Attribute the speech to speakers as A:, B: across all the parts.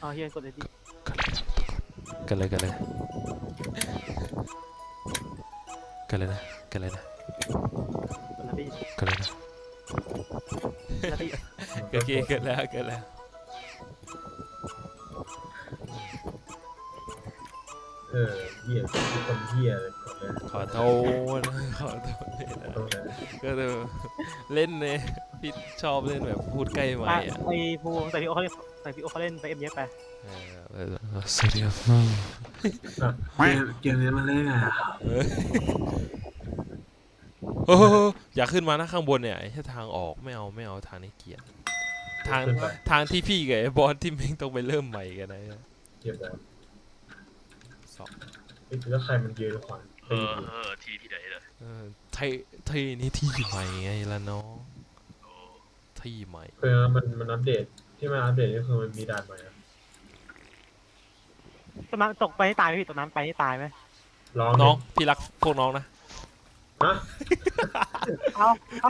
A: เอาเฮียกดเลยดิ
B: กันเลยกันเลยกันเลยนะกันเลยนะ
A: กดแล้วพี่
B: กันเลยนะ
A: แล้วพี่
B: โอเคกันแล้วกันแล้ว
C: เออเหี้ยคือคนเหี้ยเลยคนเนี้ย
B: ขอโทษขอโทษเลยนะ
C: ตรงนั้น
B: ก็เดี๋ยวเล่นเนี่ยพี่ชอบเล่นแบบพูดใกล้ไม
A: ไป
B: ค์อะ
A: ไปภูใส่พี่โอเขาเล่นใส่พี่โอเขาเล่นไปเอ็มเยไป
B: เออเออสวัสดีครับ
C: เกมเกมนี้มันเล่นไงอะ
B: ออโอ้โหอย่าขึ้นมานะข้างบนเนี่ยไอ้แค่ทางออกไม่เอาไม่เอาทางนี้เกลียดทางทางที่พี่กับไอ้บอสที่ม่งต้องไปเริ่มใหม่กันนะ
C: เก็บแล้ว
B: สอง
C: เอ้ยแล้วใครมันยืนขวาง
D: เออเออที่ที่ไหนเลย
B: เออไทยไทยนี่ที่ใหม่ไงล่ะน้องที่ใหม่
C: คือมันมันอัปเดต ที่มันอัปเดตก็คือมันมีด่านใหม่อะ
A: ตกน้ำตกไปให้ตายไหมพี่ตกน้ำไปให้ตายไหม
C: ลอง
B: น้องพี่รักพวกน้องนะ
C: ฮะ
A: เอาเอา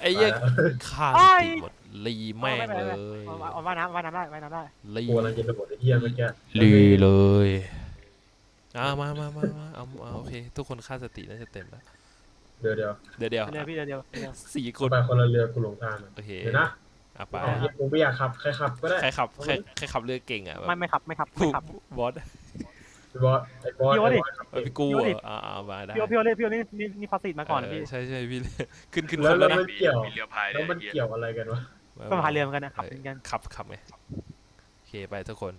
B: ไอ้เหี้ย
C: ตายแล้ว
B: ฆ่า
A: เอ้ย
B: หมดรีแม่งเลย
A: เอาเอาว่ายน้ำว่ายน้ำได้ว่ายน้ำได้
B: รี
C: กูกำลังจะโดดไอ้เหี้ยเมื่อกี้
B: รีเลยอ่ามามามามาเอาเอาโอเค ทุกคนค่าสติน่าจะเต็มแล้ว
C: เดี๋ยวเดี๋ยว
B: เดี๋ยวเดี๋ยว
A: เดี๋ยวพี่เดี๋ยวเดี๋ยวเดี๋ยว
B: สี่ค
C: กู
B: น
C: ไปคนละเรือกูหลงทางอะ
B: โอเค
C: เดี๋ยวนะ
B: อะไป
C: เอาเหี้ยกูไม่อยากขับใครขับก็ได้
B: ใครขับใครใครขับเรือเก่งอะแบบ
A: ไม่ไม่ขับไม่ขับไม่
B: ผู้
A: ขับบ
B: อส
C: ไอ้บอสไอ้บอส
A: พี่โอ๊ตดิ
C: ไอ้บอสขับ
B: เออพี่กู
A: พี่โอ๊ตดิ
B: อะอ่าอ่ามาได้
A: พี่โอพี่โอเล่นพี่โอนี่นี่นี่ฟาสติมาก่อนนะ
B: เอ
A: พี่
B: อใช่ใช่พี่ขึ้นขึ้น
C: แล้ว
B: ครบแล้ว
C: แล้ว
B: นะ
C: มันเกี่ยว
D: มีเรือพายด้
C: แล้ววยมัน
D: ไอ้เหี้ย
C: เกี่ยวอะไรกันวะ
A: ก็พายเรือเหมือนกันนะขับเหมือนกัน
B: ขับขับไงโอเคไปทุกคน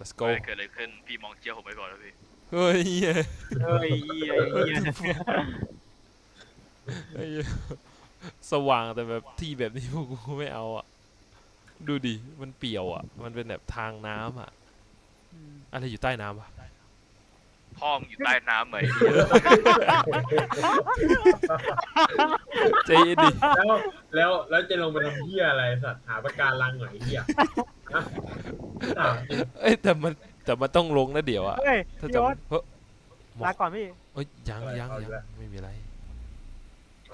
B: let's
D: ก็
B: go
D: เกิดอะไรขึ้นพี่มองเจียวผมไปก่อนแล้วพี่
B: เฮ้ยเหี้ย
A: เฮ้ยเหี้ยเหี้ย
B: เฮ้ย สว่างแต่แบบที่แบบนี้พวกกูไม่เอาอะ ดูดิ มันเปี่ยวอะ มันเป็นแบบทางน้ำอะ อะไรอยู่ใต้น้ำอะ
D: พ่อมึงอยู่ใต้น้ำไหม
B: ใจเย็นดิ
C: แล้วแล้วแล้วจะลงไปทำเหี้ยอะไรสัตว์หาประการังหน่อยไอ้เหี้ยฮะอะ
B: เอ้ยแต่มันแต่มันต้องลงนะเดี๋ยวอะ
A: เฮ้ย
B: ถ้า
A: พี่
B: จะ
A: โอ๊ต
B: เฮ้ย
A: ลาก่อนพี่
B: เอ้ยยังยังยังไม่มีอะไร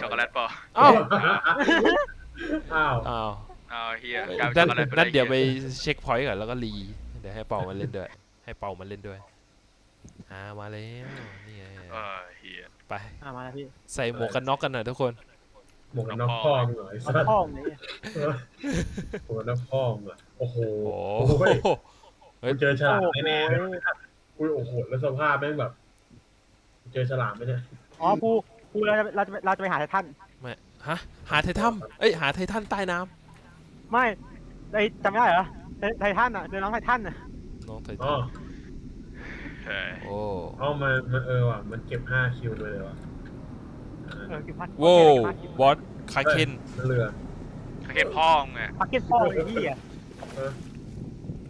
D: ช็อกโกแลตเปล่า
B: อ้าว
C: อ้าว
B: อ้าว
D: อ้าวเฮีย
B: เอ้ย
D: กลายเป็น
B: นั่
D: ช็อนกโกแลตไป
B: นั่นเดี๋ยวไป
D: หี้
B: เช็คพอยต์ก่อนแล้วก็รีเดี๋ยวให้เป่ามาเล่นด้วย ให้เป่ามาเล่นด้วยอ่ามาแล้วนี่ไง
D: เออเฮีย
B: ไป
A: อะมาแล้วพี่
B: ใส่หมวกกันน็อกกันหน่อยทุกคน
C: หมวกกันน็อกพ่อมึงเหรอไอ้
A: เอา
C: สัตว์
A: พ่อมึงเนี่ย
C: หมวกกันน็อกพ่อมึงเหรอโอ้โห
B: โอ้
C: โอ้ย
B: โหเฮ้ย
C: กูเจอฉลาม
A: โอ้โห
C: แน่ๆกูโอ้โหแล้วสภาพแม่งแบบกูเจอฉลามไหมเนี่ย
A: อ๋อภู ภูเราจะเราจะเราจะไปหาไททัน
B: ไม่ฮะหาไททันเอ้ยหาไททันใต้น้
A: ไม่ไอ้จำไม่ได้เหรอไทไททันอะเรือน้องไททันอะำ
B: น้องไท
C: อ๋
B: ทั
C: อน
D: ใช่
B: โอ้
C: อ๋อมันมันเออว่ะ มันเก็บห้าคิวเลยเลยวะอ่า
A: เออคิวพัด
B: โว้วบอสคาเคน
C: เรือ
D: เขาแค่พ่อมึงไง
A: พักเก็ตพ่อไอ้เหี้ย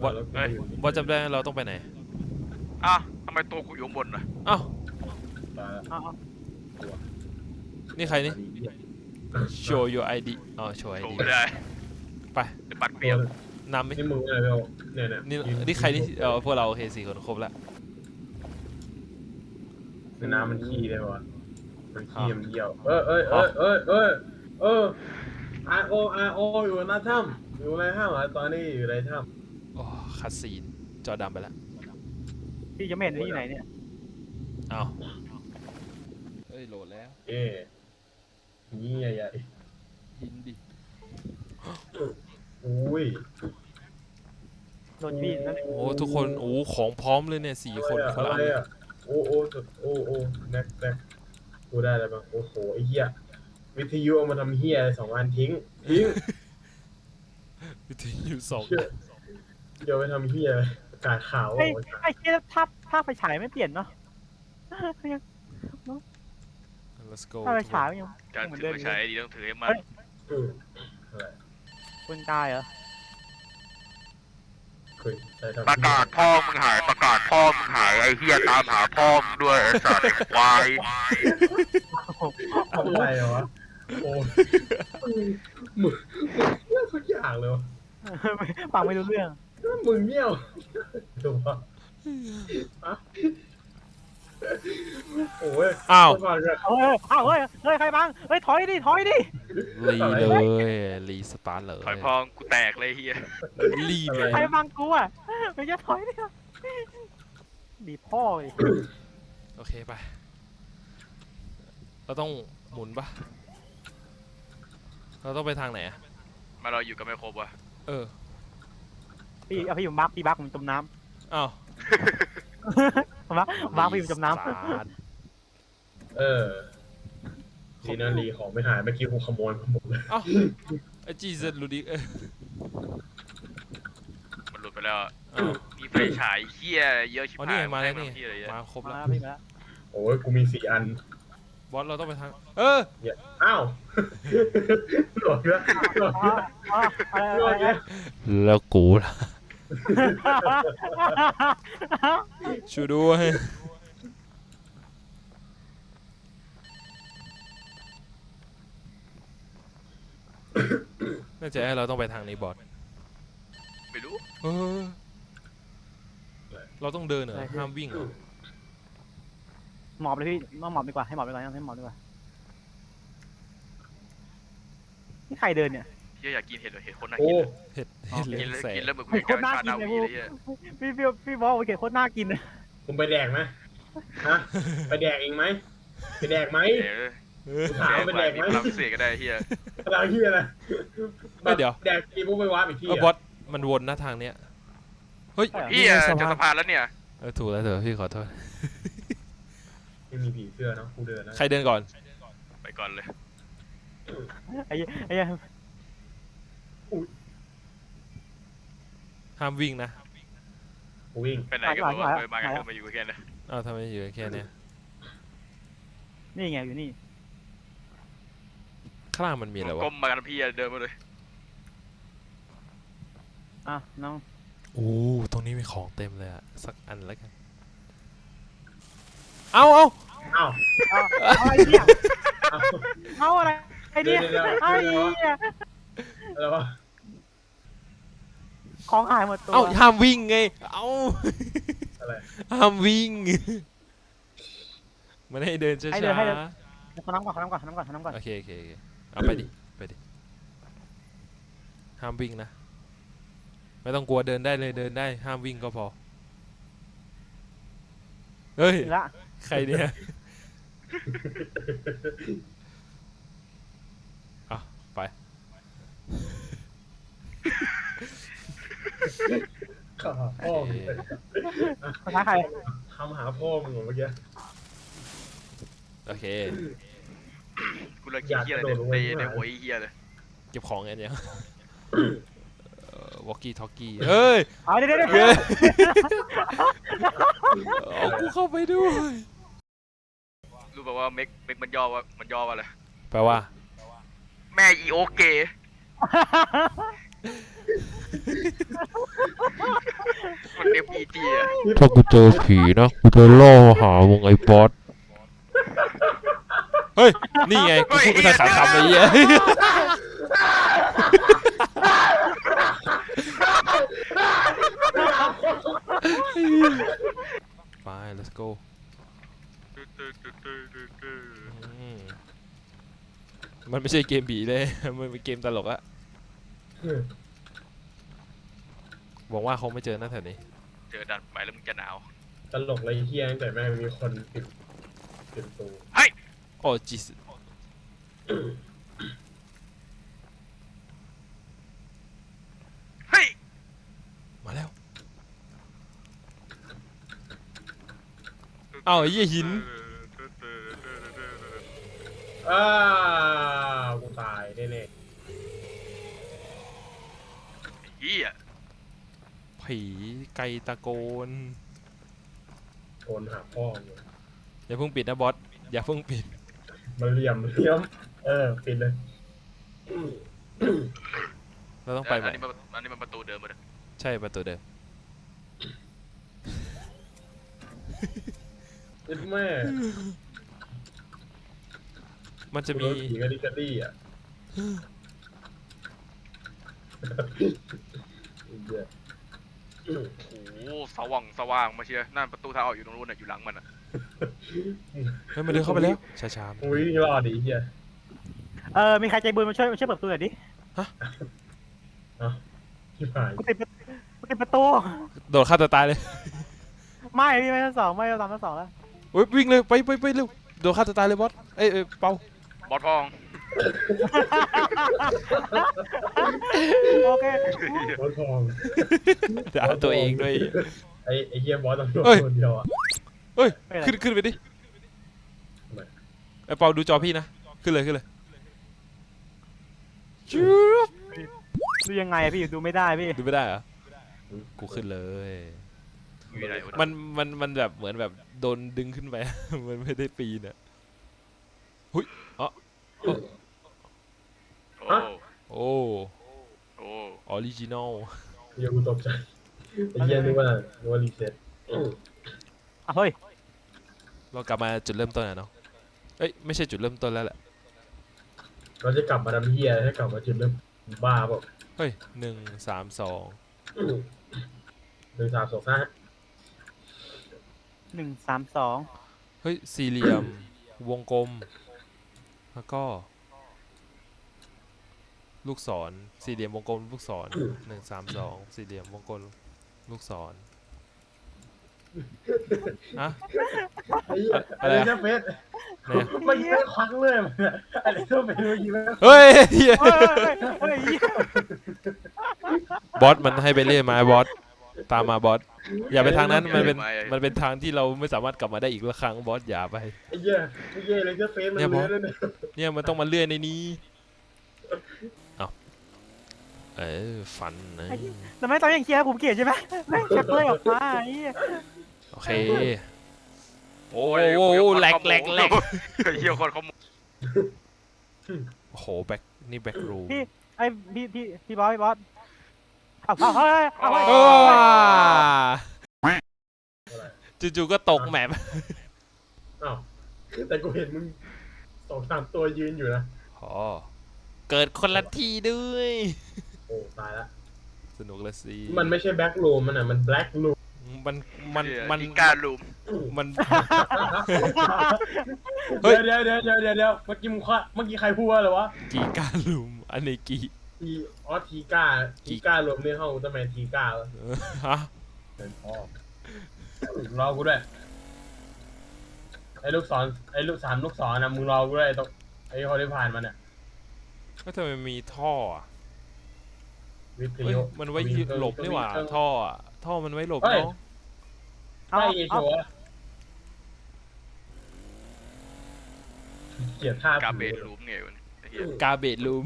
B: บอส
C: แล้วกู
D: เฮ้ย
C: อยู่
B: บอสจำได้เราต้องไปไหน
D: อ้าวทำไมตัวกูอยู่ข้างบนน่ะ
B: อ้าว
C: ตายแล้ว
A: เอาเอา
B: นี่ใครนี่ show your ID อ๋อ show
D: โช
B: ID
D: ว์ไม่ได้
B: ไป
D: เดี๋ยวปัดเปรียบ
B: นำไหม
C: นี่มึงอะไรเปล่าเนี่ยเนี่ย
B: นี่
C: ยื
B: นี่ใครนี่เออพวกเราโอเคสี่คนครบแล้ว
C: ในน้ำมันขี้ได้ปะวะมันขี้มันเยี่ยว เอ้ยเอ้ยเอ้ยเอ้ยเอ้ยเออไอโอไอโออยู่ในถ้ำอยู่ในถ้ำเหรอตอนนี้อยู่ในถ้
B: โอ้คัดซีนจอดำไปแล้ว
A: พี่ยังไม่เห็นที่ไหนเนี่ย
B: อ้าวเอ้ยโหลดแล้วำ
C: เอ๊ นี่ใหญ่
B: ยินดิ
C: ๆอุ้ย
A: โดนพี่นั่น
B: โอ้ทุกคนโอ้ของพร้อมเลยเนี่ยสี่คนคน
C: อะ
B: ละอั
C: ไร
B: น
C: อะโอ้โอ้โอ้โอ้แม็กแม็กกูได้อะไรบ้างโอ้โหไอ้เหี้ยวิทยุเอามาทำเหี้ยอะไรสองอันทิ้งทิ้ง
B: วิทยุสอง
C: เชื่อเดี๋ยวไปทำเหี้ยอะไรประกาศข่าว
A: ไอ้
C: ว่า
A: ไอ้เหี้ยถ้าถ้าไฟฉายไม่เปลี่ยนเนาะ
B: let's go
A: ถ้าไฟฉายยัง
D: การถือมาใช้ดีต้องถือให้มัน
C: เอออะไร
A: คุณตายเหรอ
C: เคยใช้ทำ
D: ประกาศพ่อมึงหายประกาศพ่อมึงหายไอ้เฮียตามหาพ่อมึงด้วยไอ้สัตว์ไอ้ควาย
C: อะไรวะโอ้มึงมึงเรื่องสักอย่างเลยวะ
A: ฟังไม่รู้เรื่อง
C: มึงเงี้ยวถูกปะ โอ้ย
B: อ้าว
C: เมื่ก่อนก็
A: เฮ้ยอ้าวเฮ้ยเฮ้ยใครบังเฮ้ยถอยดิถอยดิ
B: รีเลยรีสตาร์ทเลย
D: ถอยพองกูแตกเลยเฮีย
B: รีแม
A: ใคร
B: น
A: บังกูอะไม่จะถอยดิดีพ่อเลย
B: โอเคไปเราต้องหมุนปะเราต้องไปทางไหนอะ
D: มาเราอยู่กันไม่ครบวะ
B: เออ
A: พี่เอาพี่ผมบักพี่บักผมจมน้
B: อ้าวำ
A: บักบักพี่ผมจมน้
B: สาด
C: เออดีนะรีของไม่หายเมื่อกี้กูขโมยมาหมดเลย
B: อ้าวไอจีเซนลูดิกเออ
D: มันหลุดไปแล้วอะ
B: อ้าว
D: มีไฟฉายเฮียเยอะชิบ
B: อ๋อ
D: หา
B: นี่
D: ย
B: ไงมาแล้ว
D: ให้
B: นี่
D: เหี้ยอะไรเงี้ย
B: มาครบำแล้ว
A: มาพี่มาแล้ว
C: โอ้ยกูมีสี่อัน
B: บอสเราต้องไปทาง เออ
C: อย่าอ้าวหลวกแล้วหลวก
A: อ๋อ
C: แล้ว
A: อ๋ออะไร
C: หลว
A: อะ
C: ก
A: ไร
C: แล้ว
B: แล้วกูล่ะ ช่วยด้วยน่าจะให้เราต้องไปทางนี้บอส
D: ไม่รู้
B: เออเราต้องเดินเหรอห้ามวิ่งเหรอ
A: หมอบเลยพี่มาหมอบดีกว่าให้หมอบดีกว่าให้หมอบดีกว่านี่ใครเดินเนี่ย
D: เฮียอยากกินเห็ดเหรอเห็ดคนน่า
C: โอ้
D: กิน
B: เห็ด
A: อ๋อ
B: เห็ด
D: กิน
B: เลี้ยง
D: แล้ว
B: แสง
D: กินแล้วเหมือน
A: เฮ้ย
D: แก
A: โคตรน่า
D: ชา
A: กิน
D: นา
A: เลย
D: วี
A: พวก
D: เลยเฮีย
A: พี่พี่พี่บอกว่าเกดโคตรน่ากินเลย
C: มึงไปแดกไหมฮะไปแดกเองไหมไปแดกไหม
D: เดี๋ยว
B: เออ
C: กูถามว่าไปแดก
D: มี
C: ไหม
D: พลังพิเศษก็ได้เฮีย
C: เราเฮียอะไร
B: เฮ้ยเดี๋ยว
C: แดกกีปุ๊บไปวาร์ปอีกที่
B: เออบอสมันวนหน้าทางเนี้ยเฮ้ย
D: เฮีย
B: นี่ไง
D: จะสะพานแล้วเนี่ย
B: เออถูกแล้วเถอะพี่ขอโทษ
C: ไม่มีผีเสื้อเนาะกูเดินนะ
B: ใครเดินก่อน
D: ไปก่อนเลย
A: ไอ้เหี้ยไอ้เหี้ย
B: ห้ามวิ่งนะ
C: กูวิ่ง
D: ไปไหนกันบอกว่าเคยมากันเคยมาอยู่กันแค่นั้น
B: อ้าวทำไมอยู่แค่เนี้ย
A: นี่ไงอยู่นี่
B: ข้างล่างมันมีอะไรวะ
D: ก้มมากันพี่เดินมาเลย
A: อะน้อง
B: โอ้ตรงนี้มีของเต็มเลยอะสักอันแล้วกัน เอาเอา
C: อ้าว
A: เอาเอาไอ้เหี้ย
C: อ้าว
A: เอาอะไรไอ้เนี่ย
C: เดี๋ยวๆๆ
A: ไอ้เหี้ย
C: อะไรวะ
A: ของหายหมดตัว
B: เอาห้ามวิ่งไง เอา
C: อะไร
B: ห้ามวิ่ง มันให้เดินช้า
A: ให้เดินให้เดินขอน้ำก่อนขอน้ำก่อนขอน้ำก่อนขอน้ำก่อน
B: ๆโอเคโอเคโอเคเอาไปดิ ไปดิ ห้ามวิ่งนะ ไม่ต้องกลัวเดินได้เลยเดินได้ ห้ามวิ่งก็พอ เฮ้ย
A: ถึงละ
B: ใครเนี่ยอะไป
C: ข้าหาพ่อมึง
A: ภาษาใคร
C: คำหาพ่อมึงเหรอเมื่อกี้
B: โอเค
D: กูเลยกินเฮียอะไรในในหัวเฮียเลย
B: เก็บของกันยังวอกกี้ทอกกี้เฮ้ย
A: เอาเดี๋ยวเดี๋ยว
B: เฮ้
A: เดี๋ยว
B: เอากูเข้าไปด้วย
D: รู้ป่าว่าเม็กเม็กมันย่อว่ามันย่อว่าอะไร
B: แปลว่า
D: แม่อีโอเก มันเอฟอีจีอะ
B: ถ้ากูเจอผีนะกูจะล่อหาวงไอ้บอสเฮ้ย นี่ไงกูพูดไม่ทันขาดคำเลยเหี้ยไป let's go อืมมันไม่ใช่เกมผีเลย มันเป็นเกมตลกอะ หวังว่าคงไม่เจอหน้าแถวนี้
D: เจอดันไปแล้วมึงจะหนาว
C: ตลกเลยเฮียตั้งแต่แม่งมีคนปิดปิดประตู
B: โอ้จิส
D: เฮ้ย
B: มาแล้วเอ้าไอ้เหี้ยหิน
C: อ้าวกูตายแน่
D: เฮีย
B: ผีไก่ตะโกน
C: ๆโกนหาพ่อมึง
B: อย่าเพิ่งปิดนะบอสอย่าเพิ่งปิด
C: มาเหลี่ยมเหลี่ยมเออปิดเลย
B: เราต้องไปให
D: อั
B: ม่
D: นนี้มันอันนี้มันประตูเดิมมาเลย
B: ใช่ประตูเดิม
C: เอ็ดแม่
B: มันจะ
C: กู
B: มี
C: โดนผีกันดิกาดี้อะเหี้ย
D: โอ้โหสว่างสว่างมาเชียร์นั่นประตูทางออกอยู่ตรงนู้นน่ะอยู่หลังมันอะ
B: เฮ้ยมันเดินเข้าไปแล้วช้าๆ
C: อุ้ยรอดดิเฮีย
A: เออ มีใครใจบุญมาช่วยมาช่วยเปิดประตูหน่อยดิ
C: ชิบหาย
A: กูติดประกูติดประตู
B: โดดฆ่าตัวตายเลย
A: ไม่พี่ไม่ทั้งสองไม่ทั้งทั้งสองแล้ว
B: เฮ้ยวิ่งเลยไปไปไปเร็วโดดฆ่าตัวตายเลยบอสเอ้ยเอ้ยเปา
D: บอสทอง
A: โอเค
C: บอสทอง
B: ด่าตัวเองด้วย
C: ไอ้ไอ้เฮียบอสตำรวจ
B: เฮ้ย
C: คนเดียวอะ
B: เฮ้ย
A: ไม่เป็นไร
B: ขึ้นขึ้นไปดิ
C: ทำไม
B: ไอ้เปาดูจอพี่นะ ขึ้นเลยขึ้นเลยจู๊บ
A: ดูยังไงอะพี่ดูไม่ได้พี่
B: ดูไม่ได้เหรอ กูขึ้นเลย
D: มีอะไรวะ
B: มันมันมันแบบเหมือนแบบโดนดึงขึ้นไป มันไม่ได้ปีนอะหุยอ๋อ
D: โอ้
B: โอ้
D: โอ้
B: ออริจินอล
C: เฮียกูตกใจไอ้เฮียนึกว่านึกว่ารีเซ็ต
A: อะเฮ้ย
B: เรากลับมาจุดเริ่มต้นอะเนาะเอ้ยไม่ใช่จุดเริ่มต้นแล้วแหละ
C: เราจะกลับมาทำเฮียให้กลับมาจุดเริ่มบ้าเปล่า
B: เฮ้ยหนึ่งสามสอง
C: หนึ่งสามสองห้า
A: หนึ่งสามสอง
B: เฮ้ยสี่เหลี่ยมวงกลม แล้วก็ ลูกศร สี่เหลี่ยมวงกลมลูกศรหนึ่งสามสองสี่เหลี่ยมวงกลมลูกศรอะ
C: ไอ้เหี้ย
B: อะ
C: อะไรไร
B: อะ
C: นะเฟส
B: เนี่ย
C: มันยิงไม่ควักเลยมันอะอะไรก็ไม่รู้ยิงไม่
B: เฮ้ยเหี้ย
A: เฮ้ยเฮ้ยเฮ้ยเฮ้ย
B: บอสมันให้ไปเรื่อยมาบอสตามมาบอสอย่าไปทางนั้นมันเป็นมันเป็นทางที่เราไม่สามารถกลับมาได้อีกละครั้งบอสอย่าไป
C: ไอ้เหี้ยไอ้เหี้ยเลยจะเฟสมัน
B: เนี่ยบอส
C: เลื้อยเลยเนี่ย
B: เนี่ยมันต้องมาเลื่อยในนี้ เอาเออฟันนะ
A: แต่ไม่ตอนยังเคลียร์ผมเกลียดใช่ไหมแม่งชักเลยออกมาไอ้เหี้ย
B: โอเค โอ้โหแหลกแหลกแหลก
D: เฮียคนเขาโม
B: โอ้โหแบ็คนี่แบ็ครูม
A: พี่ไอ้พี่พี่พี่บอสพี่บอสเอาเอาเฮ้ยเอาเฮ้ย
B: โอ้
A: เฮ้ย
B: จู่ๆก็ตกแมป
C: อ้าวแต่กูเห็นมึงสองสามตัวยืนอยู่นะ
B: อ๋อเกิดคนละที่ด้วย
C: โอ้ตายละ
B: สนุกละสิ
C: มันไม่ใช่แบ็กลูมมันอะ มันแบล็กลูม
B: มันมันมัน
D: อีการลุม
B: มัน เฮ้ย
C: เดี๋ยวเดี๋ยวเดี๋ยวเดี๋ยวเดี๋ยวเมื่อกี้มึงว่าเมื่อกี้ใครพูดว่าอะไรวะ
B: กีการลุมอันนี้กี
C: ทีออสทีก้าทีก้ารวมในห้องอุลตร้าแมนทีก้าแล้ว
B: เออฮะ
C: เป็นพ่อรอกูด้วย ไอ้ลูกศรไอ้ลูกสามลูกศรนะมึงรอกูด้วยไอ้ตรงไอ้คนที่ผ่านมาเนี่ย
B: ก็ทำไมมีท่ออะ
C: วิท
B: เฮ้ย
C: ยุ
B: มันไว้ยืนหลบนี่หว่าท่ออะท่อมันไว้หลบ
C: เฮ้ย
B: เนาะ
A: เอา
C: ไม่เอโช
A: เอา
C: ว์เกลียดท่ากา
D: เบนลุมไงวะเนี่ยไอ้เฮีย
B: กาเบดรูม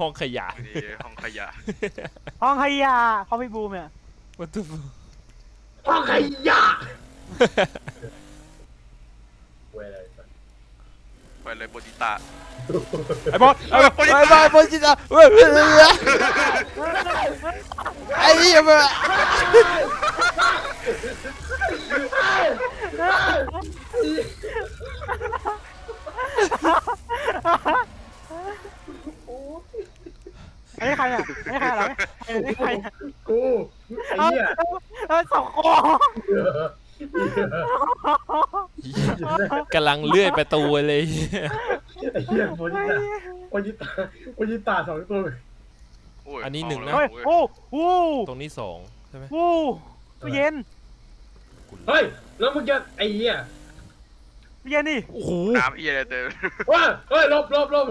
B: ห้องขยะ
D: นี่ห้องขยะ
A: ห้องขยะห้องพี่บูมเนี่ย
B: What the fuck
C: ห้องขยะเว้ยอะไรสัก
D: ไปเลยโบติตา
B: ไอ้บอสไอ้บอสไอ้บอสบอสจิตาเว้ยเว้ยเว้ยไอ้เหี้ยมัน
A: อันนี้ใครอะอันนี้ใครเหรออันนี้ใครอะ
C: กูไอ้
A: เออ
C: เหี้ย
A: เออสองคน
B: กำลังเลื่อยประตูเลย
C: ไอ้เหี้ยโปจิตาโปจิตาโปจิตาสองตัว
D: โอ้ย
B: อันนี้หนึ่งนะ
A: เฮ้ย
D: โอ้ย
A: โอ้โห
B: ตรงนี้สองใช่ไหม
A: โอ้ตู้เย็น
C: เฮ้ย แล้วมึงจะไอ้เหี้ย
A: ตู้เย็นนี่
B: โอ้โห
D: น้ำเฮียอะไรเต็ม
C: ว้าเฮ้ยหลบหลบหลบ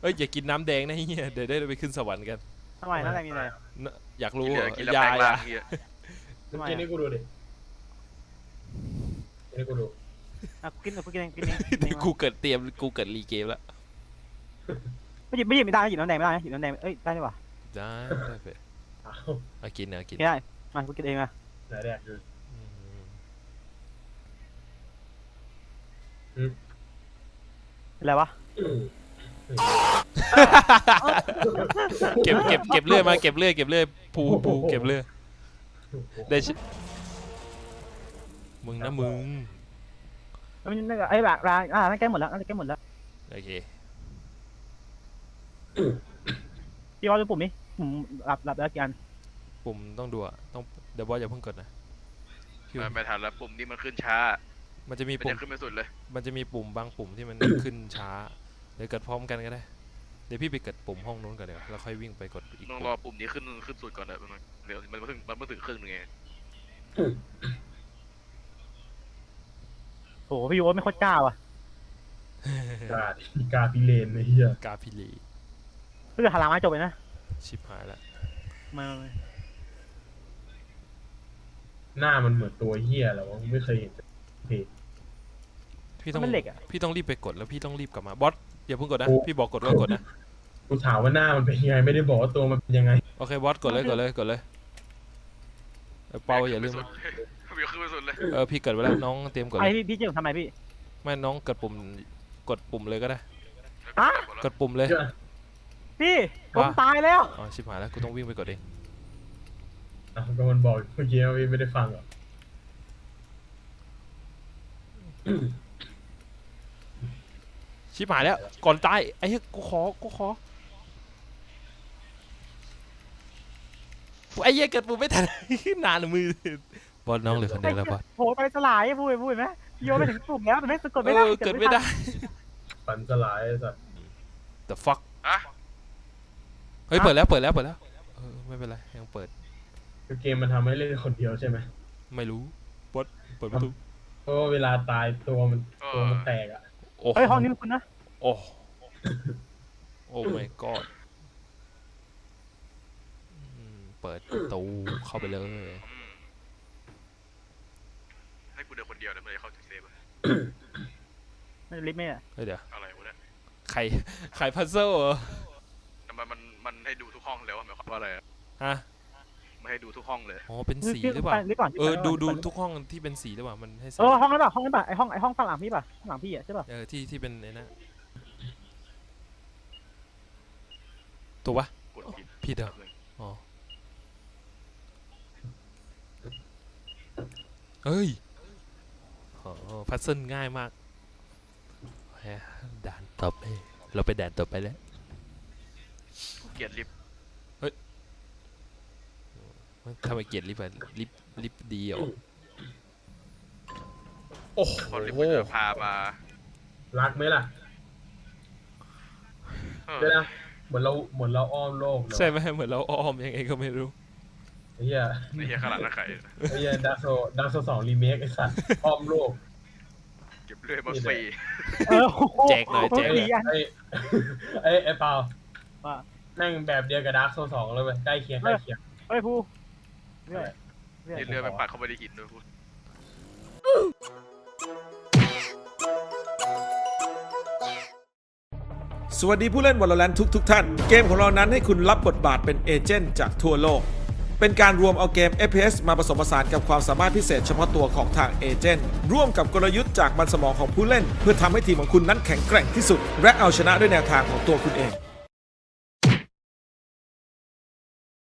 B: เอ้ยอย่ากินน้ำแดงนะเฮียเดี๋ยวได้ไปขึ้นสวรรค์กัน
A: ทำไมนั่นอะไรมีอะไร
B: นะอยากรู้
D: กินเหลื
B: เหร
D: อ
B: อ
D: กินแล้ว
B: อยา
D: แปลง
B: อ
D: ร่าง
B: ยา
D: เฮีย
C: มึงกินให้กูดูดิกิน ให้กูดู
A: อะกูกินอะกูกินเองกินเองกินเอ
B: นี่
A: ง
B: กูเกิดเตรียมกูเกิดรีเกมแล้ว
A: ไม่หยิบไม่หยิบไม่ได้หยิบน้ำแดงไม่ได้นะหยิบน้ำแดงเอ้ยได้ดีกว่า
B: ได้ได้ไป
C: อ้าว
B: เอากินนะกิน
A: กินได้มากูกินเองอะ
C: ไหนแดกดู
B: อืม
A: เป็นไรวะ
B: เก็บเก็บเก็บเลื่อยมาเก็บเลื่อยเก็บเลื่อยภูภูเก็บเลื่อยได้ชิ มึงนะมึง
A: มันนั่นก็ไอ้แบบร้านอ่านั่นแก้หมดแล้วนั่นแก้หมดแล้ว
B: โอเค
A: พี่บอสดูปุ่มนี้ปุ่มหลับหลับแล้วกี่อัน
B: ปุ่มต้องดูอะต้องเดี๋ยวบอสอย่าเพิ่งกดนะพี่
D: มันไปทันแล้วปุ่มนี้มันขึ้นช้า
B: มันจะมี
D: มัน
B: ปุ่
D: จะ
B: ม
D: ขึ้นไปสุดเลย
B: มันจะมีปุ่มบางปุ่มที่มัน ขึ้นช้า เดี๋ยวเกิดพร้อมกันก็ได้ เดี๋ยวพี่ไปเกิดปุ่มห้องนู้นก่อนเดี๋ยวาแล้วค่อยวิ่งไปกดอีก
D: ต้อง
B: ปุ่
D: รอ
B: ม
D: ปุ่มนี้ขึ้นขึ้นสุดก่อนเลยมันเดี๋ยวมันเพิ่งมันเพิ่งถึงครึ่งหนึงไง
A: โหพี่โอ๊ตไม่ค่อยกล้าว่ะ
C: กาดิกาพิเลนไอ้เหี้ย
B: กาพิลี
A: เพื่อหาลาไม้จบเลยนะ
B: ชิบหายละ
A: มา
C: หน้ามันเหมือนตัวเหี้ยแล้ววะไม่เคยเห็นเพจ
B: พี่ต้อง
A: มันเหล็กอะ
B: พี่ต้องรีบไปกดแล้วพี่ต้องรีบกลับมาบอสอย่าเพิ่งกดนะ
C: โอ้
B: พี่บอกกดว่ากดนะ
C: กูถามว่าหน้ามันเป็นยังไงไม่ได้บอกว่าตัวมันเป็นยังไง
B: โอเคบอสกดเลยกดเลยกดเลยเออเปาอย่าลืม
D: ขึ้น
B: นะ
D: ไปสุดเลยขึ้นไปสุดเลย
B: เออพี่กดไว้แล้วน้องเตรียมกด
A: ไอ
B: เลย
A: พี่พี่เจมส์ทำไมพี่
B: ไม่น้องกดปุ่มกดปุ่มเลยก็ได้
A: ฮะ
B: กดปุ่มเลย
A: พี่ ผม
B: ว่า
A: ตายแล้ว
B: อ๋อชิบหายแล้วกูต้องวิ่งไปกดเอง
C: อะก็มันบอกเมื่อกี้ว่าพี่ไม่ได้ฟังเหรอ
B: ชิบหายแล้วก่อนตายไอ้เหี้ยกูขอกูขอไอ้เหี้ยเกิดปุ่มไม่ทัน นานมือ บอสน้องเหลือคนเดียวแล้วบอส
A: โหไปสลายพูดพูดเห็นไหมโยนไปถึงปุ่มแล้วแต่ไม่กด
B: เอ
A: ไม่ได้
B: อเกิดไม่ได้
C: ฝันสลายไอ้สัส
B: the fuck
D: อะ
B: เฮ้ยเปิดแล้วเปิดแล้วเปิดแล้วเออไม่เป็นไรยังเปิด
C: คือเกมมันทำให้เล่นคนเดียวใช่ไหม
B: ไม่รู้บอสเปิดประตู
C: เพราะว่าเวลาตายตัวมันตัวมันแตกอะ
B: โอ้
A: เฮ้ยห้องนี้มันคุณนะ
B: โอ้โอ้ my god อืมเปิดประตูเข้าไปเลย
D: อืมให้ กูเดินคนเดียวแล้วมันจะเข้าถึงเซฟอะ
A: ไม่ลิฟต์ไม่อะ
B: เฮ้ยเดี๋ยว
D: อะไรวะเนี่ย
B: ไข่ไข่พัซเซิลเหรอ
D: แต่มันมันมันให้ดูทุกห้องแล้วอะหมายความว่าอะไรอะ
B: ฮะ
D: ไม่ให้ดูทุกห้องเลย
B: อ๋อ เป็นสีหรือเปล่า
A: ลิฟต์ก่อน
B: เออ ดูดู
A: ลิฟต์ก่อน
B: ทุกห้องที่เป็นสีหรือเปล่า มันให้สี
A: เออห้องนั้นป่ะห้องนั้นป่ะไอห้องไอห้องฝั่งหลังพี่ป่ะข้างหลังพี่อะใช่ป่ะ
B: เออ ที่ที่เป็นไอ้นะตัวปะ
D: กดผิด
B: ผิดเหรอ
D: แป๊บนึง
B: อ๋อ เฮ้ย อ๋อพัซเซิลง่ายมากแหมด่านต่อไป เราไปด่านต่อไปแล้ว
D: เกลียดลิฟต์
B: ทำไมเกลียดลิฟต์อะลิฟต์ลิฟต์ดีเหรอโอ้โห
D: เพราะลิฟต์มันจะพามา
C: รักไหมล่ะ
D: เออ
C: เดี๋ยวนะเหมือนเราเหมือนเราอ้อมโลกเนอะ
B: ใช่ไหมเหมือนเราอ้อมยังไงก็ไม่รู้
C: ไอ้ เหี้ย
D: ไอ้เหี้ยขนาดนั้นไข่
C: ไอ้เหี้ยดักโซดักโซสองรีเมคไอ้สัตว์อ้อมโลก
D: เก็บเรื่อยมาฟรี
A: เออโโแจ
B: กหน่อยแจกหน่อย
A: สี่อัน
C: ไอ้ไอ้ไอ้เปา
A: ว่า
C: นั่งแบบเดียวกับดักโซสองเลยเว้ยใกล้เคียงใกล้เคียง
A: เฮ้ยภูเรื่อยเรื่อย
D: ยืนเรือไปปัดเข้าไปในหินด้วยพูด
E: สวัสดีผู้เล่น Valorant ทุกทุกๆ ท่าน เกมของเรานั้นให้คุณรับบทบาทเป็นเอเจนต์จากทั่วโลก เป็นการรวมเอาเกม FPS มาผสมผสานกับความสามารถพิเศษเฉพาะตัวของทางเอเจนต์ร่วมกับกลยุทธ์จากมันสมองของผู้เล่น เพื่อทำให้ทีมของคุณนั้นแข็งแกร่งที่สุด และเอาชนะด้วยแนวทางของตัวคุณเอง